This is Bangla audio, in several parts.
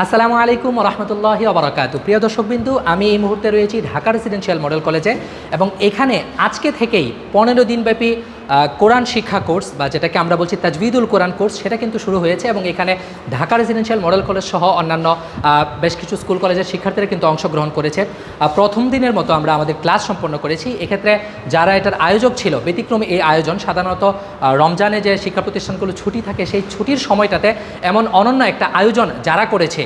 আসসালামু আলাইকুম রহমতুল্লাহ অবরাকাত প্রিয় দর্শকবিন্দু, আমি এই মুহূর্তে রয়েছি ঢাকা রেসিডেন্সিয়াল মডেল কলেজে এবং এখানে আজকে থেকেই পনেরো দিনব্যাপী কোরআন শিক্ষা কোর্স বা যেটাকে আমরা বলছি তাজবিদুল কোরআন কোর্স, সেটা কিন্তু শুরু হয়েছে এবং এখানে ঢাকা রেসিডেন্সিয়াল মডেল কলেজ সহ অন্যান্য বেশ কিছু স্কুল কলেজের শিক্ষার্থীরা কিন্তু অংশগ্রহণ করেছে। প্রথম দিনের মতো আমরা আমাদের ক্লাস সম্পন্ন করেছি। এক্ষেত্রে যারা এটার আয়োজক ছিল, ব্যতিক্রমী এই আয়োজন, সাধারণত রমজানে যে শিক্ষা প্রতিষ্ঠানগুলো ছুটি থাকে, সেই ছুটির সময়টাতে এমন অনন্য একটা আয়োজন যারা করেছে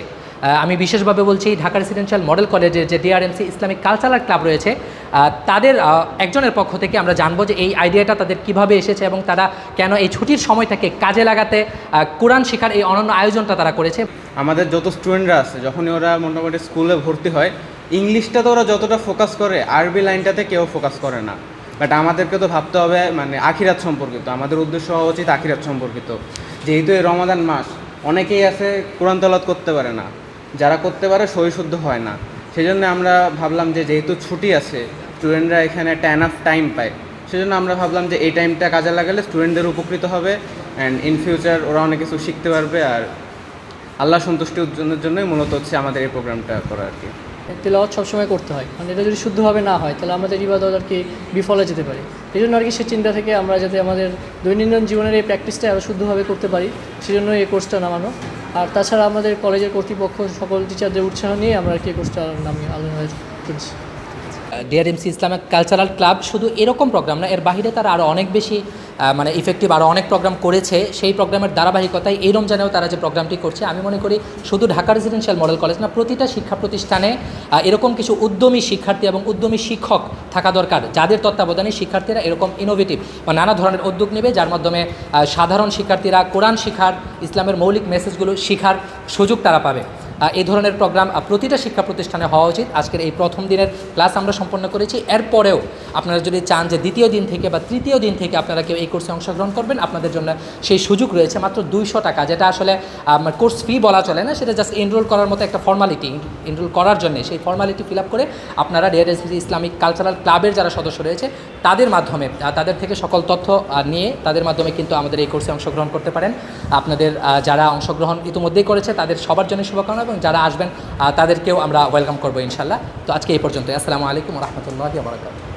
আমি বিশেষভাবে বলছি ঢাকা রেসিডেন্সিয়াল মডেল কলেজের যে ডিআরএমসি ইসলামিক কালচারাল ক্লাব রয়েছে তাদের একজনের পক্ষ থেকে আমরা জানব যে এই আইডিয়াটা তাদের কীভাবে এসেছে এবং তারা কেন এই ছুটির সময়টাকে কাজে লাগাতে কোরআন শেখার এই অনন্য আয়োজনটা তারা করেছে। আমাদের যত স্টুডেন্টরা আছে, যখনই ওরা মোটামুটি স্কুলে ভর্তি হয় ইংলিশটাতে ওরা যতটা ফোকাস করে, আরবি লাইনটাতে কেউ ফোকাস করে না। বাট আমাদেরকে তো ভাবতে হবে মানে আখিরাত সম্পর্কিত, আমাদের উদ্দেশ্য হওয়া উচিত আখিরাত সম্পর্কিত। যেহেতু এই রমাদান মাস, অনেকেই আছে কোরআন তলাত করতে পারে না। যারা করতে পারে সই শুদ্ধ হয় না। সেই জন্য আমরা ভাবলাম যে যেহেতু ছুটি আছে স্টুডেন্টরা এখানে একটা অ্যানাফ টাইম পায়, সেজন্য আমরা ভাবলাম যে এই টাইমটা কাজে লাগালে স্টুডেন্টদের উপকৃত হবে অ্যান্ড ইন ফিউচার ওরা অনেক কিছু শিখতে পারবে আর আল্লাহ সন্তুষ্টি অর্জনের জন্যই মূলত হচ্ছে আমাদের এই প্রোগ্রামটা করা আর কি। তেলাওয়াত সবসময় করতে হয় কারণ এটা যদি শুদ্ধভাবে না হয়, তাহলে আমাদের ইবাদত আর কি বিফলে যেতে পারে। এই জন্য আর কি সে চিন্তা থেকে আমরা যাতে আমাদের দৈনন্দিন জীবনের এই প্র্যাকটিসটা আরও শুদ্ধভাবে করতে পারি সেজন্য এই কোর্সটা নামানো। আর তাছাড়া আমাদের কলেজের কর্তৃপক্ষ সকল টিচারদের উৎসাহ নিয়ে আমরা কে কোর্সটা নামিয়ে আলোচনা করেছি। ডিআরএমসি ইসলামিক কালচারাল ক্লাব শুধু এরকম প্রোগ্রাম না, এর বাইরে তারা আরও অনেক বেশি মানে ইফেক্টিভ আরও অনেক প্রোগ্রাম করেছে। সেই প্রোগ্রামের ধারাবাহিকতায় এই রমজানেও তারা যে প্রোগ্রামটি করছে, আমি মনে করি শুধু ঢাকা রেসিডেন্সিয়াল মডেল কলেজ না, প্রতিটা শিক্ষা প্রতিষ্ঠানে এরকম কিছু উদ্যমী শিক্ষার্থী এবং উদ্যমী শিক্ষক থাকা দরকার, যাদের তত্ত্বাবধানে শিক্ষার্থীরা এরকম ইনোভেটিভ বা নানা ধরনের উদ্যোগ নেবে, যার মাধ্যমে সাধারণ শিক্ষার্থীরা কোরআন শিখার, ইসলামের মৌলিক মেসেজগুলো শিখার সুযোগ তারা পাবে। এই ধরনের প্রোগ্রাম প্রতিটা শিক্ষা প্রতিষ্ঠানে হওয়া উচিত। আজকের এই প্রথম দিনের ক্লাস আমরা সম্পন্ন করেছি। এরপরেও আপনারা যদি চান যে দ্বিতীয় দিন থেকে বা তৃতীয় দিন থেকে আপনারা কেউ এই কোর্সে অংশগ্রহণ করবেন, আপনাদের জন্য সেই সুযোগ রয়েছে মাত্র দুইশো টাকা, যেটা আসলে কোর্স ফি বলা চলে না, সেটা জাস্ট এনরোল করার মতো একটা ফর্মালিটি এনরোল করার জন্য। সেই ফর্মালিটি ফিল আপ করে আপনারা ডিআরএসবি ইসলামিক কালচারাল ক্লাবের যারা সদস্য রয়েছে, তাদের মাধ্যমে তাদের থেকে সকল তথ্য নিয়ে তাদের মাধ্যমে কিন্তু আমাদের এই কোর্সে অংশগ্রহণ করতে পারেন। আপনাদের যারা অংশগ্রহণ ইতিমধ্যেই করেছে, তাদের সবার জন্য শুভকামনা। এবং যারা আসবেন তাদেরকেও আমরা ওয়েলকাম করব ইনশাল্লাহ। তো আজকে এই পর্যন্ত আসসালামু আলাইকুম রহমতুল্লাহ বরাকাত